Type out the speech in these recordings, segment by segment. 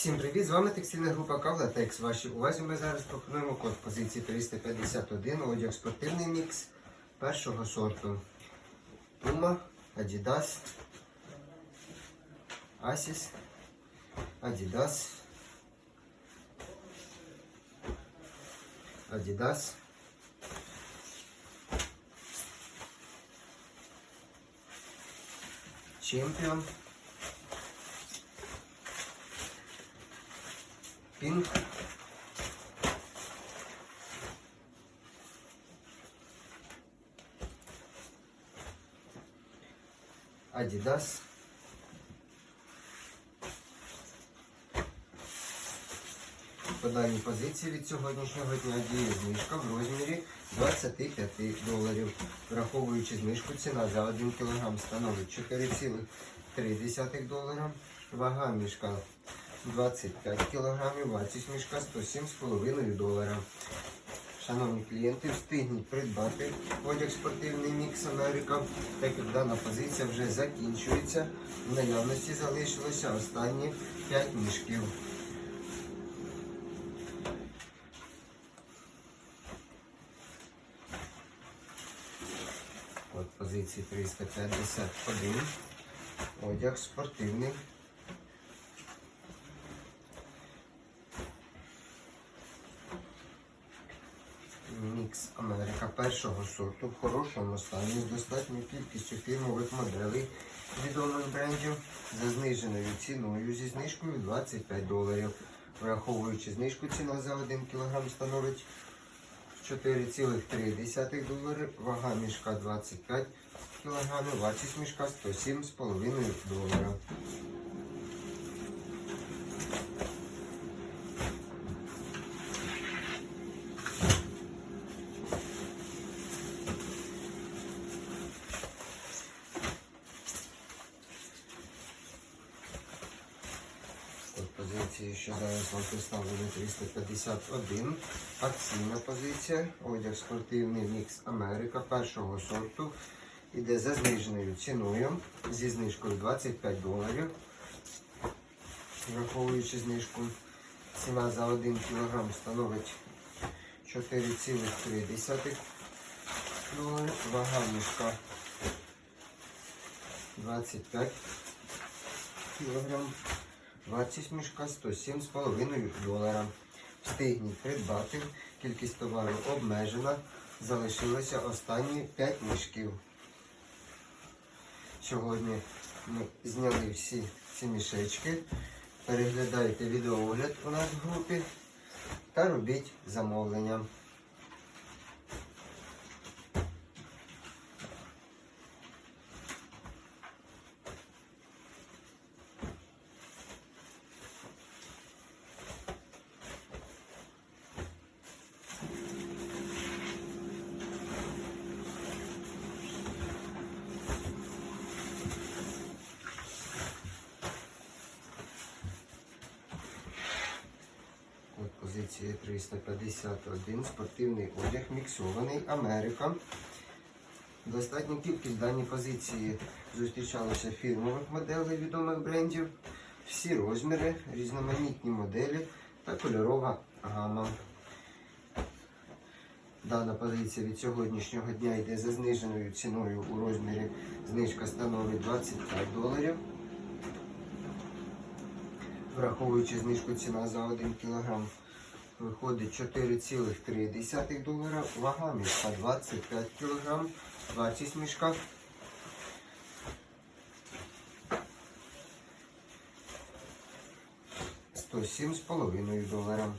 Всім привіт! З вами текстильна група Кавлатекс. Вашій увазі ми зараз пропонуємо код позиції 351, одяг спортивний мікс першого сорту. Puma, Adidas, Asics, Adidas, Adidas, Champion, Pink, Adidas, по даній позиції від сьогоднішнього дня діє знижка в розмірі 25 доларів. Враховуючи знижку, ціна за 1 кг становить 4,3 долара. Вага мішка 25 кг, вартість мішка 107,5 долара. Шановні клієнти, встигніть придбати одяг спортивний мікс Америка, так як дана позиція вже закінчується. В наявності залишилося останні 5 мішків. От позиції 351. Одяг спортивний. Америка першого сорту в хорошому стані з достатньою кількістю фірмових моделей відомих брендів за зниженою ціною зі знижкою 25 доларів. Враховуючи знижку, ціна за 1 кг становить 4,3 долари, вага мішка 25 кг, вартість мішка 107,5 долара. От позиції, що зараз вам представлено 351. Акційна позиція. Одяг спортивний мікс Америка першого сорту. Іде за зниженою ціною зі знижкою 25 доларів. Враховуючи знижку, ціна за 1 кг становить 4,3 долари. Вага мішка 25 кілограм. Вартість мішка 107,5 долара. Встигніть придбати. Кількість товару обмежена. Залишилося останні 5 мішків. Сьогодні ми зняли всі ці мішечки. Переглядайте відеоогляд у нас в групі та робіть замовлення. От позиція 351. Спортивний одяг міксований Америка. Достатня кількість даній позиції зустрічалося фірмових моделей відомих брендів. Всі розміри, різноманітні моделі та кольорова гама. Дана позиція від сьогоднішнього дня йде за зниженою ціною у розмірі знижка становить 25 доларів. Враховуючи знижку ціна за 1 кг виходить 4,3 долара, вага мішка 25 кг, вартість мішка з половиною долара.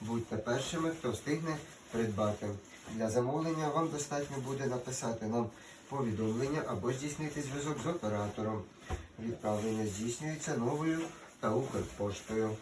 Будьте першими, хто встигне придбати. Для замовлення вам достатньо буде написати нам повідомлення або здійснити зв'язок з оператором. Відправлення здійснюється новою та Укрпоштою.